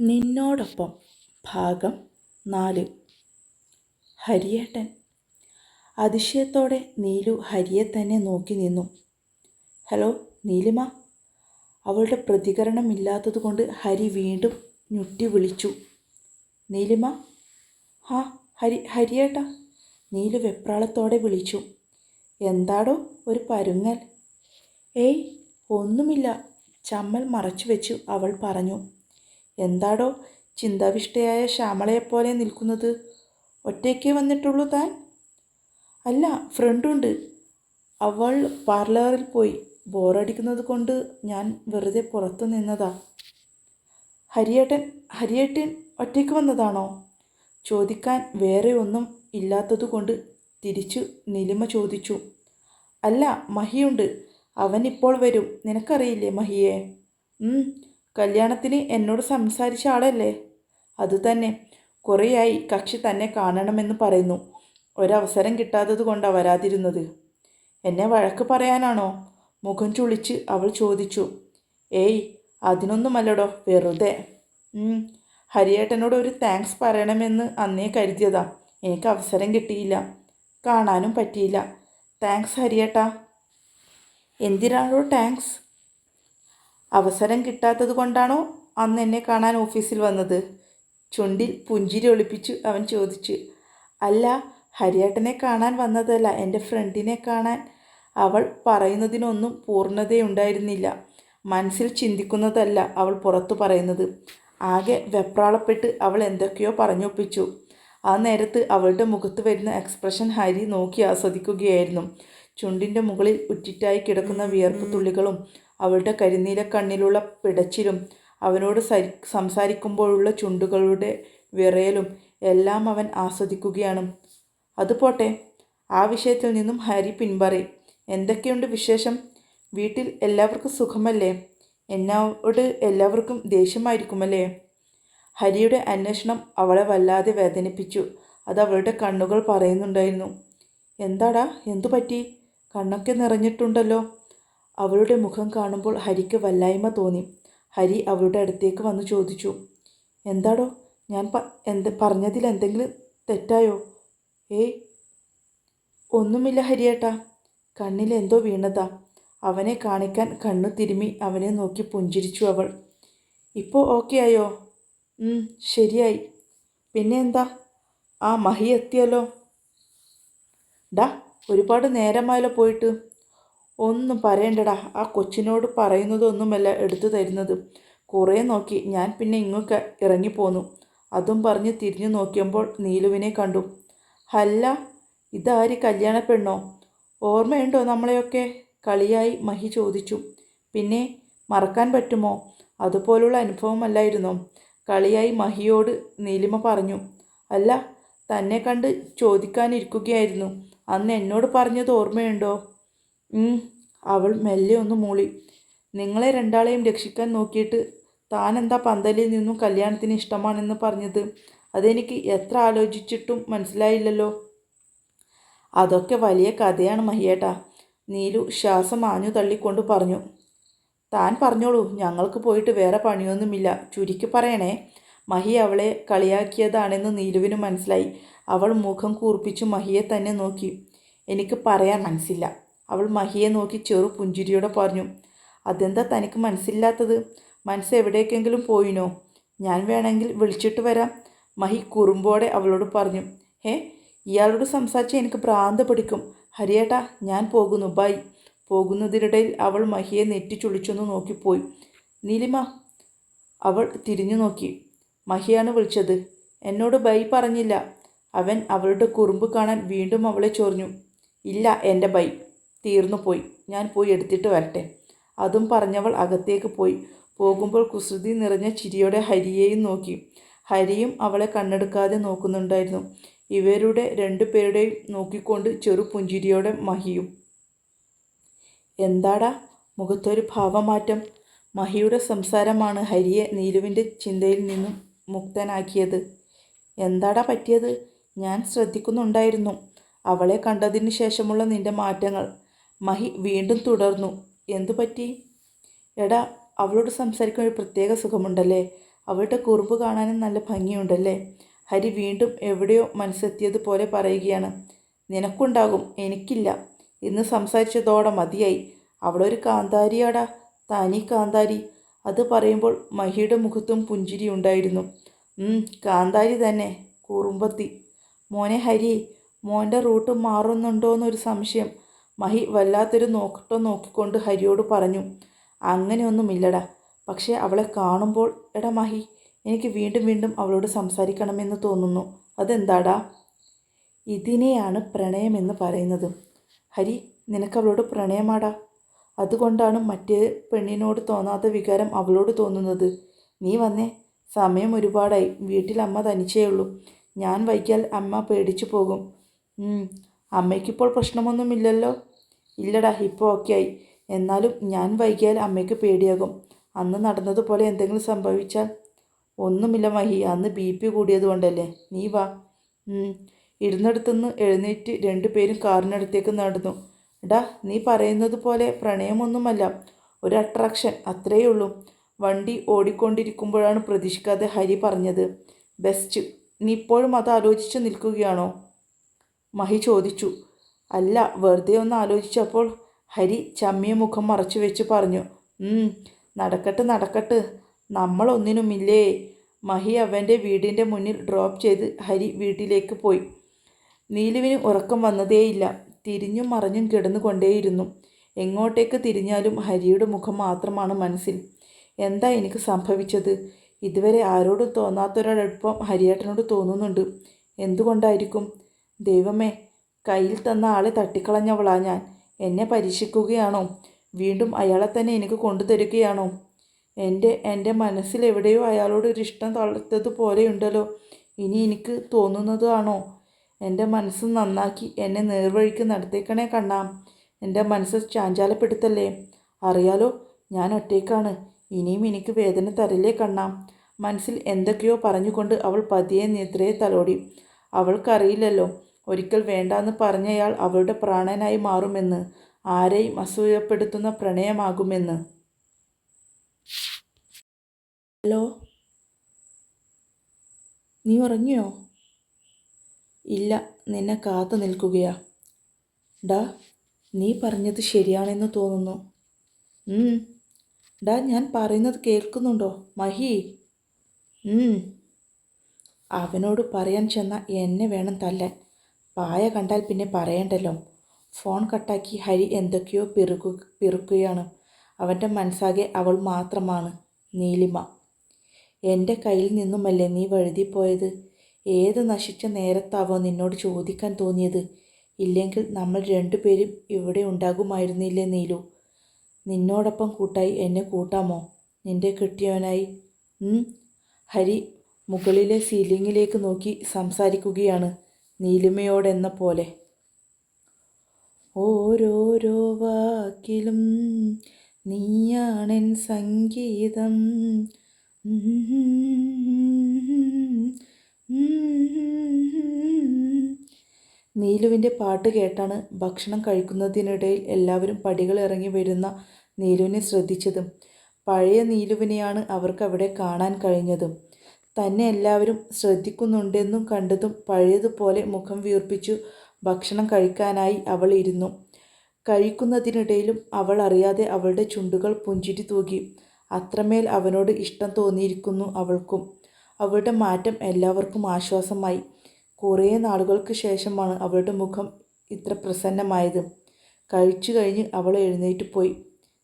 നിന്നോടൊപ്പം. ഭാഗം നാല്. ഹരിയേട്ടൻ. അതിശയത്തോടെ നീലു ഹരിയെ തന്നെ നോക്കി നിന്നു. ഹലോ നീലിമ. അവളുടെ പ്രതികരണമില്ലാത്തതുകൊണ്ട് ഹരി വീണ്ടും ഞുട്ടി വിളിച്ചു. നീലിമ. ഹാ ഹരി ഹരിയേട്ട. നീലു വെപ്രാളത്തോടെ വിളിച്ചു. എന്താടോ ഒരു പരുങ്ങൽ? ഏയ് ഒന്നുമില്ല. ചമ്മൽ മറച്ചു വെച്ചു അവൾ പറഞ്ഞു. എന്താടോ ചിന്താവിഷ്ടയായ ശ്യാമളയെപ്പോലെ നിൽക്കുന്നത്? ഒറ്റയ്ക്കേ വന്നിട്ടുള്ളൂ താൻ? അല്ല ഫ്രണ്ടുണ്ട്. അവൾ പാർലറിൽ പോയി. ബോറടിക്കുന്നത് കൊണ്ട് ഞാൻ വെറുതെ പുറത്തു നിന്നതാ. ഹരിയേട്ടൻ ഹരിയേട്ടൻ ഒറ്റയ്ക്ക് വന്നതാണോ? ചോദിക്കാൻ വേറെ ഒന്നും ഇല്ലാത്തതുകൊണ്ട് തിരിച്ചു നിലിമ ചോദിച്ചു. അല്ല മഹിയുണ്ട്. അവൻ ഇപ്പോൾ വരും. നിനക്കറിയില്ലേ മഹിയെ? കല്യാണത്തിന് എന്നോട് സംസാരിച്ച ആളല്ലേ? അതുതന്നെ കുറേയായി കക്ഷി തന്നെ കാണണമെന്ന് പറയുന്നു. ഒരവസരം കിട്ടാത്തത് കൊണ്ടാണ് വരാതിരുന്നത്. എന്നെ വഴക്ക് പറയാനാണോ? മുഖം ചുളിച്ച് അവൾ ചോദിച്ചു. ഏയ് അതിനൊന്നുമല്ലടോ വെറുതെ. ഹരിയേട്ടനോട് ഒരു താങ്ക്സ് പറയണമെന്ന് അന്നേ കരുതിയതാ. എനിക്ക് അവസരം കിട്ടിയില്ല. കാണാനും പറ്റിയില്ല. താങ്ക്സ് ഹരിയേട്ടാ. എന്തിനാണോ താങ്ക്സ്? അവസരം കിട്ടാത്തത് കൊണ്ടാണോ അന്ന് എന്നെ കാണാൻ ഓഫീസിൽ വന്നത്? ചുണ്ടിൽ പുഞ്ചിരി ഒളിപ്പിച്ചു അവൻ ചോദിച്ചു. അല്ല ഹരിയേട്ടനെ കാണാൻ വന്നതല്ല എന്റെ ഫ്രണ്ടിനെ കാണാൻ. അവൾ പറയുന്നതിനൊന്നും പൂർണതയുണ്ടായിരുന്നില്ല. മനസ്സിൽ ചിന്തിക്കുന്നതല്ല അവൾ പുറത്തു പറയുന്നത്. ആകെ വെപ്രാളപ്പെട്ട് അവൾ എന്തൊക്കെയോ പറഞ്ഞൊപ്പിച്ചു. ആ നേരത്ത് അവളുടെ മുഖത്ത് വരുന്ന എക്സ്പ്രഷൻ ഹരി നോക്കി ആസ്വദിക്കുകയായിരുന്നു. ചുണ്ടിന്റെ മുകളിൽ ഉറ്റിറ്റായി കിടക്കുന്ന വിയർപ്പ് തുള്ളികളും അവളുടെ കരിനീല കണ്ണിലുള്ള പിടച്ചിലും അവനോട് സരി സംസാരിക്കുമ്പോഴുള്ള ചുണ്ടുകളുടെ വിറയലും എല്ലാം അവൻ ആസ്വദിക്കുകയാണ്. അതുപോട്ടെ ആ വിഷയത്തിൽ നിന്നും ഹരി പിൻപറി. എന്തൊക്കെയുണ്ട് വിശേഷം? വീട്ടിൽ എല്ലാവർക്കും സുഖമല്ലേ? എന്നോട് എല്ലാവർക്കും ദേഷ്യമായിരിക്കുമല്ലേ? ഹരിയുടെ അന്വേഷണം അവളെ വല്ലാതെ വേദനിപ്പിച്ചു. അത് അവളുടെ കണ്ണുകൾ പറയുന്നുണ്ടായിരുന്നു. എന്താടാ എന്തു പറ്റി കണ്ണൊക്കെ നിറഞ്ഞിട്ടുണ്ടല്ലോ. അവളുടെ മുഖം കാണുമ്പോൾ ഹരിക്ക് വല്ലായ്മ തോന്നി. ഹരി അവളുടെ അടുത്തേക്ക് വന്ന് ചോദിച്ചു എന്താടോ? ഞാൻ എന്ത് പറഞ്ഞതിൽ എന്തെങ്കിലും തെറ്റായോ? ഏയ് ഒന്നുമില്ല ഹരിയേട്ടാ. കണ്ണിൽ എന്തോ വീണതാ. അവനെ കാണിക്കാൻ കണ്ണു തിരുമി അവനെ നോക്കി പുഞ്ചിരിച്ചു അവൾ. ഇപ്പോൾ ഓക്കെ ആയോ? ശരിയായി. പിന്നെ എന്താ? ആ മഹി എത്തിയല്ലോ. ഡാ ഒരുപാട് നേരമായല്ലോ പോയിട്ട്. ഒന്നും പറയണ്ടടാ. ആ കൊച്ചിനോട് പറയുന്നതൊന്നുമല്ല എടുത്തു തരുന്നത്. കുറേ നോക്കി. ഞാൻ പിന്നെ ഇങ്ങൊക്കെ ഇറങ്ങിപ്പോന്നു. അതും പറഞ്ഞ് തിരിഞ്ഞു നോക്കിയപ്പോൾ നീലുവിനെ കണ്ടു. അല്ല ഇതാര് കല്യാണ പെണ്ണോ ഓർമ്മയുണ്ടോ നമ്മളെയൊക്കെ? കളിയായി മഹി ചോദിച്ചു. പിന്നെ മറക്കാൻ പറ്റുമോ? അതുപോലുള്ള അനുഭവമല്ലായിരുന്നോ? കളിയായി മഹിയോട് നീലിമ പറഞ്ഞു. അല്ല തന്നെ കണ്ട് ചോദിക്കാനിരിക്കുകയായിരുന്നു. അന്ന് എന്നോട് പറഞ്ഞത് ഓർമ്മയുണ്ടോ? അവൾ മെല്ലെ ഒന്ന് മൂളി. നിങ്ങളെ രണ്ടാളെയും രക്ഷിക്കാൻ നോക്കിയിട്ട് താൻ എന്താ പന്തലിൽ നിന്നും കല്യാണത്തിന് ഇഷ്ടമാണെന്ന് പറഞ്ഞത്? അതെനിക്ക് എത്ര ആലോചിച്ചിട്ടും മനസ്സിലായില്ലല്ലോ. അതൊക്കെ വലിയ കഥയാണ് മഹിയേട്ടാ നീലു ശ്വാസം ആഞ്ഞു തള്ളിക്കൊണ്ട് പറഞ്ഞു. താൻ പറഞ്ഞോളൂ ഞങ്ങൾക്ക് പോയിട്ട് വേറെ പണിയൊന്നുമില്ല. ചുരുക്കി പറയണേ മഹി അവളെ കളിയാക്കിയതാണെന്ന് നീലുവിന് മനസ്സിലായി. അവൾ മുഖം കൂർപ്പിച്ചു മഹിയെ തന്നെ നോക്കി. എനിക്ക് പറയാൻ മനസ്സില്ല. അവൾ മഹിയെ നോക്കി ചെറു പുഞ്ചിരിയോടെ പറഞ്ഞു അതെന്താ തനിക്ക് മനസ്സില്ലാത്തത്? മനസ്സ് എവിടേക്കെങ്കിലും പോയിനോ? ഞാൻ വേണമെങ്കിൽ വിളിച്ചിട്ട് വരാം മഹി കുറുമ്പോടെ അവളോട് പറഞ്ഞു ഹേ ഇയാളോട് സംസാരിച്ച് എനിക്ക് ഭ്രാന്ത് പിടിക്കും. ഹരിയേട്ടാ ഞാൻ പോകുന്നു ബൈ. പോകുന്നതിനിടയിൽ അവൾ മഹിയെ നെറ്റിച്ചുളിച്ചൊന്ന് നോക്കിപ്പോയി നീലിമ അവൾ തിരിഞ്ഞു നോക്കി. മഹിയാണ് വിളിച്ചത് എന്നോട് ബൈ പറഞ്ഞില്ല. അവൻ അവളുടെ കുറുമ്പ് കാണാൻ വീണ്ടും അവളെ ചൊറിഞ്ഞു ഇല്ല എന്റെ ബൈ. തീർന്നു പോയി. ഞാൻ പോയി എടുത്തിട്ട് വരട്ടെ. അതും പറഞ്ഞവൾ അകത്തേക്ക് പോയി. പോകുമ്പോൾ കുസൃതി നിറഞ്ഞ ചിരിയോടെ ഹരിയെയും നോക്കി. ഹരിയും അവളെ കണ്ണെടുക്കാതെ നോക്കുന്നുണ്ടായിരുന്നു. ഇവരുടെ രണ്ടു പേരുടെയും നോക്കിക്കൊണ്ട് ചെറു പുഞ്ചിരിയോടെ മഹിയും. എന്താടാ? മുഖത്തൊരു ഭാവമാറ്റം. മഹിയുടെ സംസാരമാണ് ഹരിയെ നീലുവിന്റെ ചിന്തയിൽ നിന്നും മുക്തനാക്കിയത്. എന്താടാ പറ്റിയത്? ഞാൻ ശ്രദ്ധിക്കുന്നുണ്ടായിരുന്നു. അവളെ കണ്ടതിന് ശേഷമുള്ള നിന്റെ മാറ്റങ്ങൾ. മഹി വീണ്ടും തുടർന്നു. എന്തു പറ്റി? എടാ അവളോട് സംസാരിക്കാൻ ഒരു പ്രത്യേക സുഖമുണ്ടല്ലേ? അവളുടെ കുറുമ്പ് കാണാനും നല്ല ഭംഗിയുണ്ടല്ലേ? ഹരി വീണ്ടും എവിടെയോ മനസ്സെത്തിയതുപോലെ പറയുകയാണ്. നിനക്കുണ്ടാകും. എനിക്കില്ല. ഇന്ന് സംസാരിച്ചതോടെ മതിയായി. അവളൊരു കാന്താരിയാടാ. താനി കാന്താരി. അത് പറയുമ്പോൾ മഹിയുടെ മുഖത്തും പുഞ്ചിരി ഉണ്ടായിരുന്നു. കാന്താരി തന്നെ. കുറുമ്പത്തി. മോനെ ഹരി മോന്റെ റൂട്ട് മാറുന്നുണ്ടോയെന്നൊരു സംശയം. മഹി വല്ലാത്തൊരു നോക്കട്ടോ നോക്കിക്കൊണ്ട് ഹരിയോട് പറഞ്ഞു അങ്ങനെയൊന്നുമില്ലടാ. പക്ഷേ അവളെ കാണുമ്പോൾ എടാ മഹി എനിക്ക് വീണ്ടും വീണ്ടും അവളോട് സംസാരിക്കണമെന്ന് തോന്നുന്നു. അതെന്താടാ? ഇതിനെയാണ് പ്രണയമെന്ന് പറയുന്നത്. ഹരി നിനക്ക് അവളോട് പ്രണയമാടാ. അതുകൊണ്ടാണ് മറ്റേ പെണ്ണിനോട് തോന്നാത്ത വികാരം അവളോട് തോന്നുന്നത്. നീ വന്നേ. സമയം ഒരുപാടായി. വീട്ടിൽ അമ്മ തനിച്ചേ ഉള്ളൂ. ഞാൻ വൈകിയാൽ അമ്മ പേടിച്ചു പോകും. അമ്മയ്ക്കിപ്പോൾ പ്രശ്നമൊന്നുമില്ലല്ലോ? ഇല്ലടാ ഇപ്പോൾ ഓക്കെ ആയി എന്നാലും ഞാൻ വൈകിയാൽ അമ്മയ്ക്ക് പേടിയാകും. അന്ന് നടന്നതുപോലെ എന്തെങ്കിലും സംഭവിച്ചാൽ ഒന്നുമില്ല മഹി. അന്ന് ബി പി കൂടിയതുകൊണ്ടല്ലേ നീ വാ. ഇരുന്നിടത്തുനിന്ന് എഴുന്നേറ്റ് രണ്ടുപേരും കാറിനടുത്തേക്ക് നടന്നു. എടാ നീ പറയുന്നത് പോലെ പ്രണയമൊന്നുമല്ല. ഒരു അട്രാക്ഷൻ അത്രയേ ഉള്ളൂ. വണ്ടി ഓടിക്കൊണ്ടിരിക്കുമ്പോഴാണ് പ്രതീക്ഷിക്കാതെ ഹരി പറഞ്ഞത്. ബെസ്റ്റ്. നീ ഇപ്പോഴും അത് ആലോചിച്ച് നിൽക്കുകയാണോ? മഹി ചോദിച്ചു. അല്ല വെറുതെ ഒന്ന് ആലോചിച്ചപ്പോൾ ഹരി ചമ്മിയ മുഖം മറച്ചു വെച്ച് പറഞ്ഞു നടക്കട്ടെ നടക്കട്ട്. നമ്മളൊന്നിനുമില്ലേ? മഹി അവന്റെ വീടിന്റെ മുന്നിൽ ഡ്രോപ്പ് ചെയ്ത് ഹരി വീട്ടിലേക്ക് പോയി. നീലുവിന് ഉറക്കം വന്നതേയില്ല. തിരിഞ്ഞും മറിഞ്ഞും കിടന്നുകൊണ്ടേയിരുന്നു. എങ്ങോട്ടേക്ക് തിരിഞ്ഞാലും ഹരിയുടെ മുഖം മാത്രമാണ് മനസ്സിൽ. എന്താ എനിക്ക് സംഭവിച്ചത്? ഇതുവരെ ആരോടും തോന്നാത്തൊരടുപ്പം ഹരിയേട്ടനോട് തോന്നുന്നുണ്ട്. എന്തുകൊണ്ടായിരിക്കും? ദൈവമേ കയ്യിൽ തന്ന ആളെ തട്ടിക്കളഞ്ഞവളാ ഞാൻ. എന്നെ പരീക്ഷിക്കുകയാണോ? വീണ്ടും അയാളെ തന്നെ എനിക്ക് കൊണ്ടുതരികയാണോ? എന്റെ എന്റെ മനസ്സിലെവിടെയോ അയാളോട് ഒരു ഇഷ്ടം തളർത്തതുപോലെയുണ്ടല്ലോ ഇനി എനിക്ക് തോന്നുന്നതാണോ എന്റെ മനസ്സ് നന്നാക്കി എന്നെ നേർവഴിക്ക് നടത്തിക്കണേ കണ്ണാം. എന്റെ മനസ്സ് ചാഞ്ചാലപ്പെടുത്തല്ലേ? അറിയാലോ ഞാൻ ഒറ്റയ്ക്കാണ്. ഇനിയും എനിക്ക് വേദന തരില്ലേ കണ്ണാം? മനസ്സിൽ എന്തൊക്കെയോ പറഞ്ഞുകൊണ്ട് അവൾ പതിയെ നിദ്രയെ തലോടി. അവൾക്കറിയില്ലല്ലോ ഒരിക്കൽ വേണ്ടാന്ന് പറഞ്ഞയാൾ അവളുടെ പ്രാണനായി മാറുമെന്ന് ആരെയും അസൂയപ്പെടുത്തുന്ന പ്രണയമാകുമെന്ന്. ഹലോ? നീ ഉറങ്ങിയോ? ഇല്ല നിന്നെ കാത്തു നിൽക്കുകയാ. ഡാ നീ പറഞ്ഞത് ശരിയാണെന്ന് തോന്നുന്നു. ഡാ ഞാൻ പറയുന്നത് കേൾക്കുന്നുണ്ടോ? മഹി. അവനോട് പറയാൻ ചെന്ന എന്നെ വേണം തല്ലാൻ. പായ കണ്ടാൽ പിന്നെ പറയണ്ടല്ലോ. ഫോൺ കട്ടാക്കി ഹരി എന്തൊക്കെയോ പിറുക്കു പിറുക്കുകയാണ്. അവന്റെ മനസ്സാകെ അവൾ മാത്രമാണ് നീലിമ. എന്റെ കയ്യിൽ നിന്നുമല്ലേ നീ വഴുതിപ്പോയത് ഏത് നശിച്ച നേരത്താവോ നിന്നോട് ചോദിക്കാൻ തോന്നിയത്? ഇല്ലെങ്കിൽ നമ്മൾ രണ്ടുപേരും ഇവിടെ ഉണ്ടാകുമായിരുന്നില്ലേ നീലു? നിന്നോടൊപ്പം കൂട്ടായി എന്നെ കൂട്ടാമോ? നിന്റെ കിട്ടിയവനായി. ഹരി മുകളിലെ സീലിങ്ങിലേക്ക് നോക്കി സംസാരിക്കുകയാണ്. നീലിമയോടെന്ന പോലെ ഓരോരോ വാക്കിലും നീയാണെൻ സംഗീതം. നീലുവിന്റെ പാട്ട് കേട്ടാണ് ഭക്ഷണം കഴിക്കുന്നതിനിടയിൽ എല്ലാവരും പടികൾ ഇറങ്ങി വരുന്ന നീലുവിനെ ശ്രദ്ധിച്ചതും പഴയ നീലുവിനെയാണ് അവർക്ക് അവിടെ കാണാൻ കഴിഞ്ഞതും. തന്നെ എല്ലാവരും ശ്രദ്ധിക്കുന്നുണ്ടെന്നും കണ്ടതും പഴയതുപോലെ മുഖം വീർപ്പിച്ചു ഭക്ഷണം കഴിക്കാനായി അവൾ ഇരുന്നു. കഴിക്കുന്നതിനിടയിലും അവൾ അറിയാതെ അവളുടെ ചുണ്ടുകൾ പുഞ്ചിരി തൂകി. അത്രമേൽ അവനോട് ഇഷ്ടം തോന്നിയിരിക്കുന്നു അവൾക്കും. അവളുടെ മാറ്റം എല്ലാവർക്കും ആശ്വാസമായി. കുറേ നാളുകൾക്ക് ശേഷമാണ് അവളുടെ മുഖം ഇത്ര പ്രസന്നമായത്. കഴിച്ചു കഴിഞ്ഞ് അവൾ എഴുന്നേറ്റ് പോയി.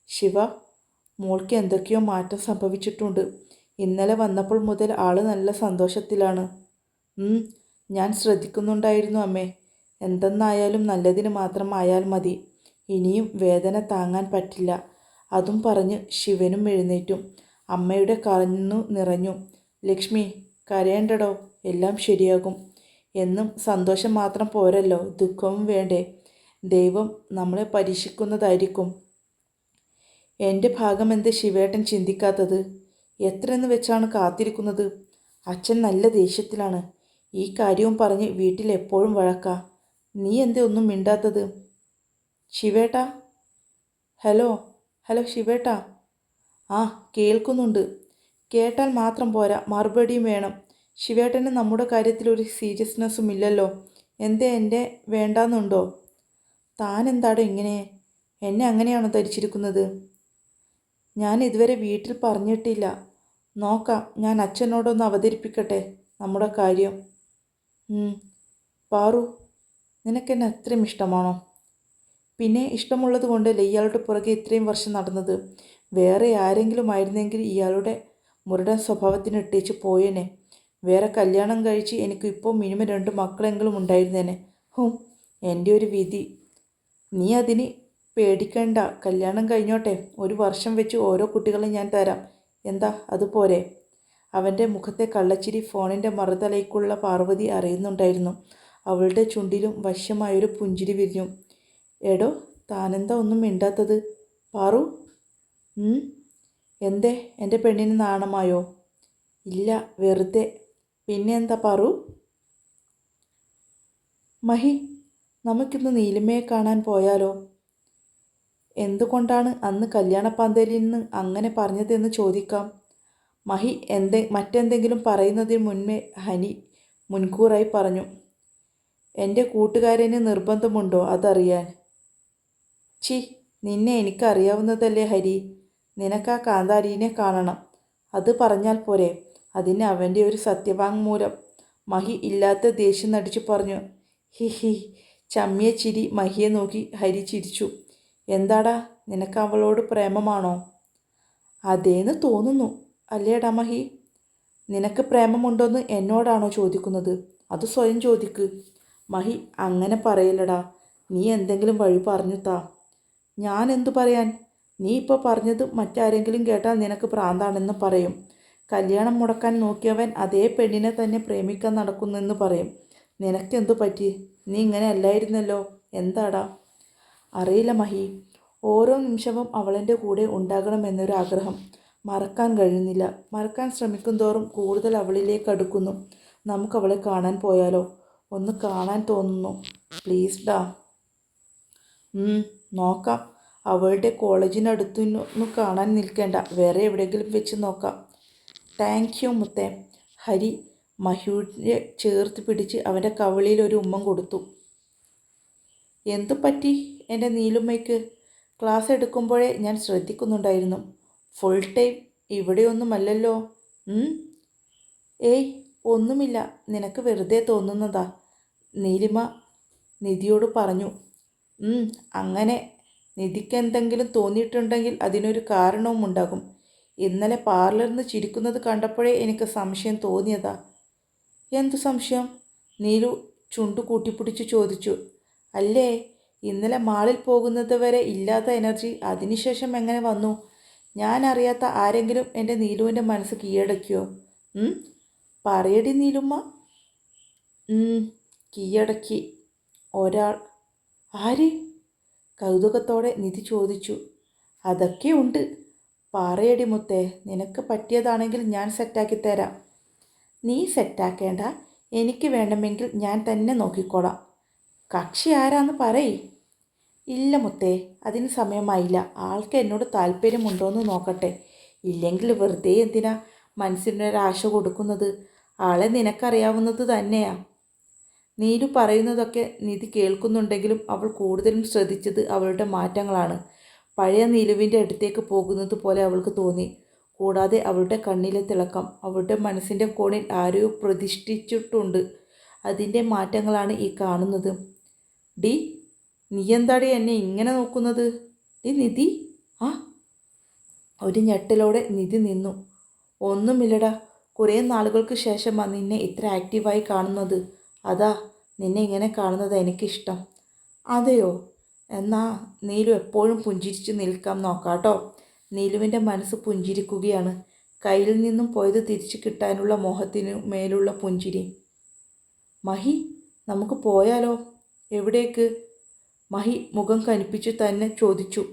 ശിവ മോൾക്ക് എന്തൊക്കെയോ മാറ്റം സംഭവിച്ചിട്ടുണ്ട്. ഇന്നലെ വന്നപ്പോൾ മുതൽ ആൾ നല്ല സന്തോഷത്തിലാണ്. ഞാൻ ശ്രദ്ധിക്കുന്നുണ്ടായിരുന്നു അമ്മേ. എന്തെന്നായാലും നല്ലതിന് മാത്രം ആയാൽ മതി. ഇനിയും വേദന താങ്ങാൻ പറ്റില്ല. അതും പറഞ്ഞ് ശിവനും എഴുന്നേറ്റും. അമ്മയുടെ കരഞ്ഞു നിറഞ്ഞു. ലക്ഷ്മി കരയേണ്ടടോ? എല്ലാം ശരിയാകും. എന്നും സന്തോഷം മാത്രം പോരല്ലോ. ദുഃഖവും വേണ്ടേ. ദൈവം നമ്മളെ പരീക്ഷിക്കുന്നതായിരിക്കും. എന്റെ ഭാഗം എന്ത് ശിവേട്ടൻ ചിന്തിക്കാത്തത്? എത്രയെന്ന് വെച്ചാണ് കാത്തിരിക്കുന്നത്? അച്ഛൻ നല്ല ദേഷ്യത്തിലാണ്. ഈ കാര്യവും പറഞ്ഞ് വീട്ടിൽ എപ്പോഴും വഴക്ക. നീ എന്തേ ഒന്നും മിണ്ടാത്തത്? ശിവേട്ടാ? ഹലോ? ഹലോ ശിവേട്ടാ? ആ കേൾക്കുന്നുണ്ട്. കേട്ടാൽ മാത്രം പോരാ. മറുപടിയും വേണം. ശിവേട്ടന് നമ്മുടെ കാര്യത്തിൽ ഒരു സീരിയസ്നെസ്സും ഇല്ലല്ലോ. എന്തേ എന്റെ വേണ്ടാന്നുണ്ടോ? താൻ എന്താടോ ഇങ്ങനെ? എന്നെ അങ്ങനെയാണോ ധരിച്ചിരിക്കുന്നത്? ഞാൻ ഇതുവരെ വീട്ടിൽ പറഞ്ഞിട്ടില്ല. നോക്കാം ഞാൻ അച്ഛനോടൊന്ന് അവതരിപ്പിക്കട്ടെ നമ്മുടെ കാര്യം. പാറു നിനക്കെന്നെ അത്രയും ഇഷ്ടമാണോ? പിന്നെ ഇഷ്ടമുള്ളത് കൊണ്ടല്ലേ ഇയാളുടെ പുറകെ ഇത്രയും വർഷം നടന്നത്. വേറെ ആരെങ്കിലും ആയിരുന്നെങ്കിൽ ഇയാളുടെ മുരടൻ സ്വഭാവത്തിന് ഇട്ടേച്ച് പോയേനെ. വേറെ കല്യാണം കഴിച്ച് എനിക്ക് ഇപ്പോൾ മിനിമം രണ്ട് മക്കളെങ്കിലും ഉണ്ടായിരുന്നേനെ. ഹും എന്റെ ഒരു വിധി. നീ അതിന് പേടിക്കണ്ട കല്യാണം കഴിഞ്ഞോട്ടെ. ഒരു വർഷം വെച്ച് ഓരോ കുട്ടികളെ ഞാൻ തരാം. എന്താ അതുപോലെ അവന്റെ മുഖത്തെ കള്ളച്ചിരി ഫോണിന്റെ മറുതലയ്ക്കുള്ള പാർവതി അറിയുന്നുണ്ടായിരുന്നു. അവളുടെ ചുണ്ടിലും വശ്യമായൊരു പുഞ്ചിരി വിരിഞ്ഞു. എടോ താനെന്താ ഒന്നും മിണ്ടാത്തത്? പാറു? എന്തേ? എന്റെ പെണ്ണിന് നാണമായോ? ഇല്ല വെറുതെ. പിന്നെ എന്താ പാറു? മഹി നമുക്കിന്ന് നീലിമയെ കാണാൻ പോയാലോ? എന്തുകൊണ്ടാണ് അന്ന് കല്യാണപ്പന്തലിൽ നിന്ന് അങ്ങനെ പറഞ്ഞതെന്ന് ചോദിക്കാം. മഹി എന്തെ മറ്റെന്തെങ്കിലും പറയുന്നതിന് മുൻപേ ഹനി മുൻകൂറായി പറഞ്ഞു എന്റെ കൂട്ടുകാരന് നിർബന്ധമുണ്ടോ അതറിയാൻ? ചി നിന്നെ എനിക്കറിയാവുന്നതല്ലേ ഹരി. നിനക്ക് ആ കാന്താരീനെ കാണണം. അത് പറഞ്ഞാൽ പോരെ. അതിന് അവന്റെ ഒരു സത്യവാങ്മൂലം. മഹി ഇല്ലാത്ത ദേഷ്യം നടിച്ചു പറഞ്ഞു. ഹി ഹി. ചമ്മിയ ചിരി മഹിയെ നോക്കി ഹരി ചിരിച്ചു. എന്താടാ നിനക്ക് അവളോട് പ്രേമമാണോ? അതേന്ന് തോന്നുന്നു. അല്ലേടാ മഹി? നിനക്ക് പ്രേമമുണ്ടോന്ന് എന്നോടാണോ ചോദിക്കുന്നത്? അത് സ്വയം ചോദിക്ക്. മഹി അങ്ങനെ പറയില്ലടാ. നീ എന്തെങ്കിലും വഴി പറഞ്ഞു താ. ഞാൻ എന്തു പറയാൻ? നീ ഇപ്പോൾ പറഞ്ഞത് മറ്റാരെങ്കിലും കേട്ടാൽ നിനക്ക് പ്രാന്താണെന്ന് പറയും. കല്യാണം മുടക്കാൻ നോക്കിയവൻ അതേ പെണ്ണിനെ തന്നെ പ്രേമിക്കാൻ നടക്കുന്നെന്ന് പറയും. നിനക്കെന്തു പറ്റി? നീ ഇങ്ങനെ അല്ലായിരുന്നല്ലോ. എന്താടാ? അറിയില്ല മഹി. ഓരോ നിമിഷവും അവളെന്റെ കൂടെ ഉണ്ടാകണമെന്നൊരു ആഗ്രഹം. മറക്കാൻ കഴിയുന്നില്ല. മറക്കാൻ ശ്രമിക്കും തോറും കൂടുതൽ അവളിലേക്ക് അടുക്കുന്നു. നമുക്ക് അവളെ കാണാൻ പോയാലോ? ഒന്ന് കാണാൻ തോന്നുന്നു. പ്ലീസ് ഡാ. നോക്കാം. അവളുടെ കോളേജിനടുത്തൊന്നും കാണാൻ നിൽക്കേണ്ട. വേറെ എവിടെയെങ്കിലും വെച്ച് നോക്കാം. താങ്ക് യു മുത്തേ. ഹരി മഹിയുടെ ചേർത്ത് പിടിച്ച് അവന്റെ കവളിയിൽ ഒരു ഉമ്മം കൊടുത്തു. എന്തു പറ്റി എന്റെ നീലുമ്മയ്ക്ക് ക്ലാസ് എടുക്കുമ്പോഴേ ഞാൻ ശ്രദ്ധിക്കുന്നുണ്ടായിരുന്നു. ഫുൾ ടൈം ഇവിടെയൊന്നുമല്ലല്ലോ? ഏയ് ഒന്നുമില്ല. നിനക്ക് വെറുതെ തോന്നുന്നതാ. നീലിമ നിധിയോട് പറഞ്ഞു. അങ്ങനെ നിധിക്ക് എന്തെങ്കിലും തോന്നിയിട്ടുണ്ടെങ്കിൽ അതിനൊരു കാരണവും ഉണ്ടാകും. ഇന്നലെ പാർലറിൽ നിന്ന് ചിരിക്കുന്നത് കണ്ടപ്പോഴേ എനിക്ക് സംശയം തോന്നിയതാ. എന്തു സംശയം? നീലു ചുണ്ടു കൂട്ടിപ്പിടിച്ച് ചോദിച്ചു. അല്ലേ? ഇന്നലെ മാളിൽ പോകുന്നത് വരെ ഇല്ലാത്ത എനർജി അതിനുശേഷം എങ്ങനെ വന്നു? ഞാൻ അറിയാത്ത ആരെങ്കിലും എന്റെ നീലുവിന്റെ മനസ്സ് കീഴടക്കിയോ? പറയടി നീലുമ്മ. കീഴടക്കി. ഒരാൾ. ആര്? കൗതുകത്തോടെ നിധി ചോദിച്ചു. അതൊക്കെ ഉണ്ട്. പറയടി മുത്തേ നിനക്ക് പറ്റിയതാണെങ്കിൽ ഞാൻ സെറ്റാക്കി തരാം നീ സെറ്റാക്കേണ്ട. എനിക്ക് വേണമെങ്കിൽ ഞാൻ തന്നെ നോക്കിക്കോളാം. കക്ഷി ആരാന്ന് പറയ്. ഇല്ല മുത്തേ അതിന് സമയമായില്ല. ആൾക്ക് എന്നോട് താല്പര്യമുണ്ടോയെന്ന് നോക്കട്ടെ. ഇല്ലെങ്കിൽ വെറുതെ എന്തിനാ മനസ്സിനൊരാശ കൊടുക്കുന്നത്? ആളെ നിനക്കറിയാവുന്നത് തന്നെയാ. നീലു പറയുന്നതൊക്കെ നിധി കേൾക്കുന്നുണ്ടെങ്കിലും അവൾ കൂടുതലും ശ്രദ്ധിച്ചത് അവളുടെ മാറ്റങ്ങളാണ്. പഴയ നീലുവിന്റെ അടുത്തേക്ക് പോകുന്നത് പോലെ അവൾക്ക് തോന്നി. കൂടാതെ അവളുടെ കണ്ണിലെ തിളക്കം അവളുടെ മനസ്സിന്റെ കോണിൽ ആരോ പ്രതിഷ്ഠിച്ചിട്ടുണ്ട്. അതിന്റെ മാറ്റങ്ങളാണ് ഈ കാണുന്നത്. ഡി നീ എന്താടി എന്നെ ഇങ്ങനെ നോക്കുന്നത്? ഡി നിധി? ആ ഒരു ഞെട്ടലോടെ നിധി നിന്നു. ഒന്നുമില്ലടാ കുറേ നാളുകൾക്ക് ശേഷമാണ് നിന്നെ ഇത്ര ആക്റ്റീവായി കാണുന്നത്. അതാ നിന്നെ ഇങ്ങനെ കാണുന്നത് എനിക്കിഷ്ടം. അതെയോ? എന്നാ നീലു എപ്പോഴും പുഞ്ചിരിച്ച് നിൽക്കാം നോക്കാട്ടോ. നീലുവിന്റെ മനസ്സ് പുഞ്ചിരിക്കുകയാണ്. കയ്യിൽ നിന്നും പോയത് തിരിച്ചു കിട്ടാനുള്ള മോഹത്തിനു മേലുള്ള പുഞ്ചിരി. മഹി നമുക്ക് പോയാലോ? എവിടേക്ക്? മഹി മുഖം കനിപ്പിച്ചു തന്നെ ചോദിച്ചു.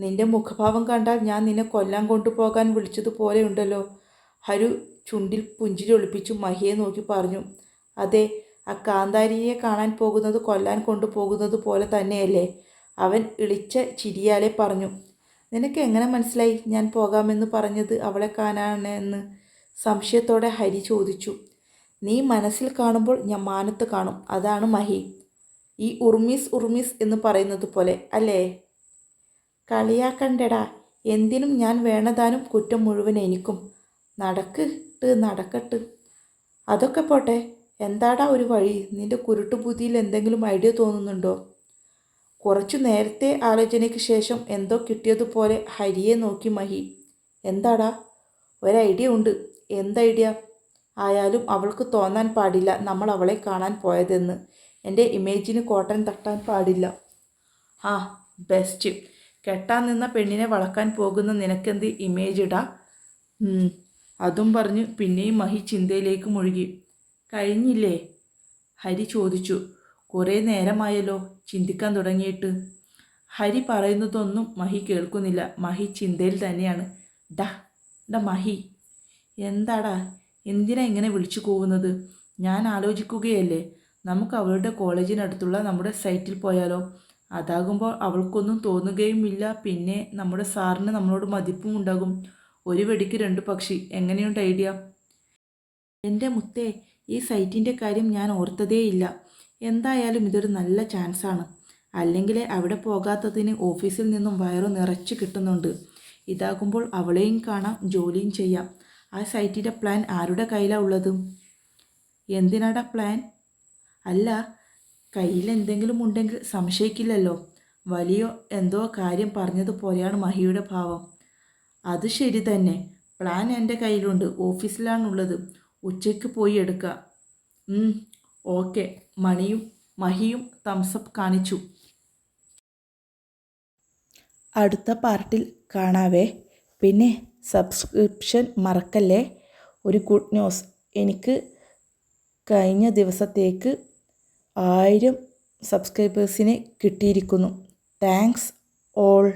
നിന്റെ മുഖഭാവം കണ്ടാൽ ഞാൻ നിന്നെ കൊല്ലാൻ കൊണ്ടുപോകാൻ വിളിച്ചതുപോലെ ഉണ്ടല്ലോ. ഹരു ചുണ്ടിൽ പുഞ്ചിരി ഒളിപ്പിച്ചു മഹിയെ നോക്കി പറഞ്ഞു. അതെ ആ കാന്താരിയെ കാണാൻ പോകുന്നത് കൊല്ലാൻ കൊണ്ടുപോകുന്നത് പോലെ തന്നെയല്ലേ? അവൻ ഇളിച്ച ചിരിയാലെ പറഞ്ഞു. നിനക്ക് എങ്ങനെ മനസ്സിലായി? ഞാൻ പോകാമെന്ന് പറഞ്ഞത് അവളെ കാണാനെന്ന് സംശയത്തോടെ ഹരി ചോദിച്ചു. നീ മനസ്സിൽ കാണുമ്പോൾ ഞാൻ മാനത്ത് കാണും. അതാണ് മഹി. ഈ ഉർമിസ് ഉർമിസ് എന്ന് പറയുന്നത് പോലെ അല്ലേ? കളിയാക്കണ്ടടാ എന്തിനും ഞാൻ വേണതാനും കുറ്റം മുഴുവൻ എനിക്കും. നടക്കട്ട് നടക്കട്ട്. അതൊക്കെ പോട്ടെ. എന്താടാ ഒരു വഴി? നിന്റെ കുരുട്ടുബുദ്ധിയിൽ എന്തെങ്കിലും ഐഡിയ തോന്നുന്നുണ്ടോ? കുറച്ചു നേരത്തെ ആലോചനയ്ക്ക് ശേഷം എന്തോ കിട്ടിയതുപോലെ ഹരിയെ നോക്കി മഹി. എന്താടാ? ഒരൈഡിയ ഉണ്ട്. എന്തൈഡിയ? ആയാലും അവൾക്ക് തോന്നാൻ പാടില്ല നമ്മൾ അവളെ കാണാൻ പോയതെന്ന്. എന്റെ ഇമേജിന് കോട്ടൻ തട്ടാൻ പാടില്ല. ആ ബെസ്റ്റ് കെട്ടാൻ നിന്ന പെണ്ണിനെ വളക്കാൻ പോകുന്ന നിനക്കെന്ത് ഇമേജ് ഇടാ? അതും പറഞ്ഞ് പിന്നെയും മഹി ചിന്തയിലേക്ക് മുഴുകി. കഴിഞ്ഞില്ലേ? ഹരി ചോദിച്ചു. കുറേ നേരമായല്ലോ ചിന്തിക്കാൻ തുടങ്ങിയിട്ട്. ഹരി പറയുന്നതൊന്നും മഹി കേൾക്കുന്നില്ല. മഹി ചിന്തയിൽ തന്നെയാണ്. ഡാ ഡാ മഹി. എന്താടാ? എന്തിനാ ഇങ്ങനെ വിളിച്ചു പോകുന്നത് ഞാൻ ആലോചിക്കുകയല്ലേ? നമുക്ക് അവളുടെ കോളേജിനടുത്തുള്ള നമ്മുടെ സൈറ്റിൽ പോയാലോ? അതാകുമ്പോൾ അവൾക്കൊന്നും തോന്നുകയുമില്ല. പിന്നെ നമ്മുടെ സാറിന് നമ്മളോട് മതിപ്പും ഉണ്ടാകും. ഒരു വെടിക്ക് രണ്ട് പക്ഷി. എങ്ങനെയുണ്ട് ഐഡിയ? എന്റെ മുത്തേ ഈ സൈറ്റിന്റെ കാര്യം ഞാൻ ഓർത്തതേയില്ല. എന്തായാലും ഇതൊരു നല്ല ചാൻസാണ്. അല്ലെങ്കിൽ അവിടെ പോകാത്തതിന് ഓഫീസിൽ നിന്നും വയറു നിറച്ച് കിട്ടുന്നുണ്ട്. ഇതാകുമ്പോൾ അവളെയും കാണാം ജോലിയും ചെയ്യാം. ആ സൈറ്റിന്റെ പ്ലാൻ ആരുടെ കയ്യിലാണ് ഉള്ളത്? എന്തിനാടാ പ്ലാൻ? അല്ല കയ്യിൽ എന്തെങ്കിലും ഉണ്ടെങ്കിൽ സംശയിക്കില്ലല്ലോ. വലിയ എന്തോ കാര്യം പറഞ്ഞതുപോലെയാണ് മഹിയുടെ ഭാവം. അത് ശരി തന്നെ. പ്ലാൻ എന്റെ കയ്യിലുണ്ട്. ഓഫീസിലാണുള്ളത്. ഉച്ചയ്ക്ക് പോയി എടുക്കാം. ഓക്കെ. മണിയും മഹിയും തംസപ്പ് കാണിച്ചു. അടുത്ത പാർട്ടിൽ കാണാവേ. പിന്നെ സബ്സ്ക്രിപ്ഷൻ മറക്കല്ലേ? ഒരു ഗുഡ് ന്യൂസ് എനിക്ക് കഴിഞ്ഞ ദിവസത്തേക്ക് ആയിരം സബ്സ്ക്രൈബേഴ്സിനെ കിട്ടിയിരിക്കുന്നു. Thanks all